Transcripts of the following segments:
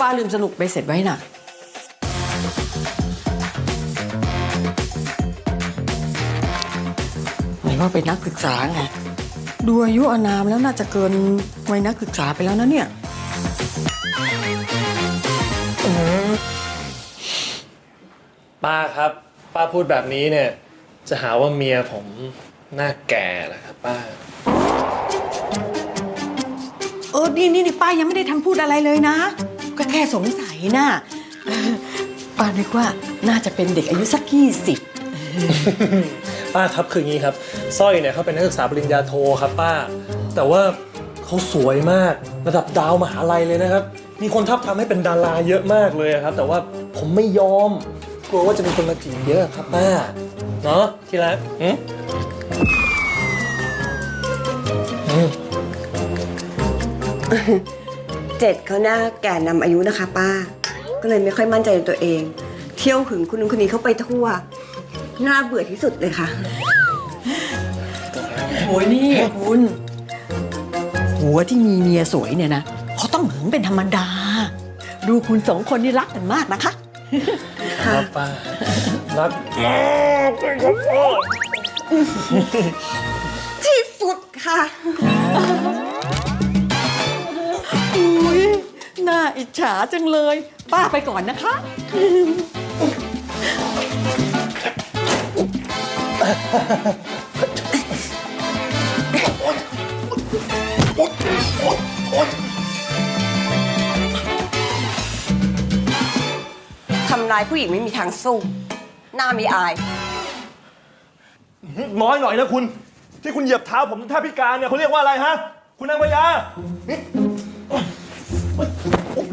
ป้าลืมสรุปไปเสร็จไว้น่ะ ไหนว่าเป็นนักศึกษาไง ดูอายุอานามแล้วน่าจะเกินวัยนักศึกษาไปแล้วนะเนี่ยป้าครับ ป้าพูดแบบนี้เนี่ย จะหาว่าเมียผมหน้าแก่เหรอครับป้า เออ นี่นี่นี่ป้ายังไม่ได้ทำพูดอะไรเลยนะ ก็แค่สงสัยนะเออป้านึกว่าน่าจะเป็นเด็กอายุสักยี่สิบป้าครับคืออย่างนี้ครับสร้อยเนี่ยเขาเป็นนักศึกษาปริญญาโทครับป้า แต่ว่าเขาสวยมากระดับดาวมหาลัยเลยนะครับ มีคนทับทามให้เป็นดาราเยอะมากเลยครับ แต่ว่าผมไม่ยอม กลัวว่าจะมีคนมาจีบเยอะครับป้า เนาะที่รักอืมอืมเจ็ดเขาหน้าแก่นำอายุนะคะ ป้า ก็เลยไม่ค่อยมั่นใจในตัวเอง เที่ยวหึงคุณนึงคนนี้เข้าไปทั่ว น่าเบื่อที่สุดเลยค่ะ โอ้ยนี่คุณหัวที่มีเมียสวยเนี่ยนะเขาต้องหึงเป็นธรรมดา ดูคุณสองคนนี่รักกันมากนะคะ ครับป้ารักมากเลยครับป้าที่สุดค่ะ อุ้ยน่าอิจฉาจังเลย ป้าไปก่อนนะคะทำ ร้ายผู้หญิงไม่มีทางสู้ หน้ามีอาย น้อยหน่อยนะคุณ ที่คุณเหยียบเท้าผมแทบพิการเนี่ยเขาเรียกว่าอะไรฮะ คุณนางพญานี่โอ๊ย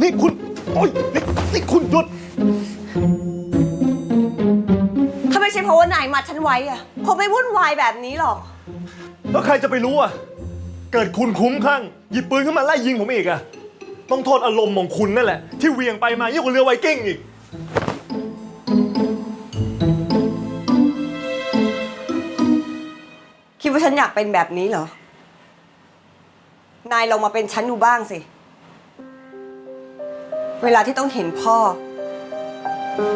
นี่คุณโอ้ยนี่นี่คุณหยุด ถ้าไม่ใช่เพราะว่านายมัดฉันไว้อะคงไม่วุ่นวายแบบนี้หรอก แล้วใครจะไปรู้อะ เกิดคุณคุ้มข้างหยิบปืนขึ้นมาไล่ยิงผมอีกอะ ต้องโทษอารมณ์ของคุณนั่นแหละ ที่เหวียงไปมายิ่งกว่าเรือไวกิ้งอีก คิดว่าฉันอยากเป็นแบบนี้เหรอ นายลองมาเป็นฉันดูบ้างสิ เวลาที่ต้องเห็นพ่อ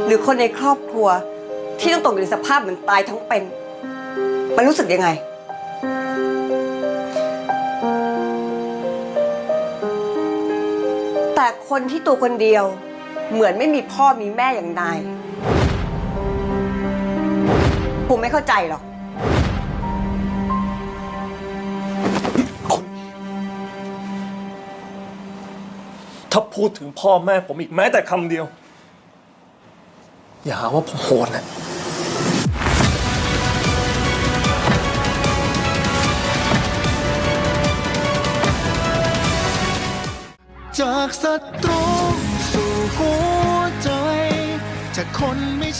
หรือคนในครอบครัว ที่ต้องตกอยู่ในสภาพเหมือนตายทั้งเป็น มันรู้สึกยังไง แต่คนที่ตัวคนเดียวเหมือนไม่มีพ่อมีแม่อย่างนาย ผมไม่เข้าใจหรอก พูดถึงพ่อแม่ผมอีกแม้แต่คำเดียว อย่าหาว่าผมโหดนะจากศัตรูสู่หัวใจจากคนไม่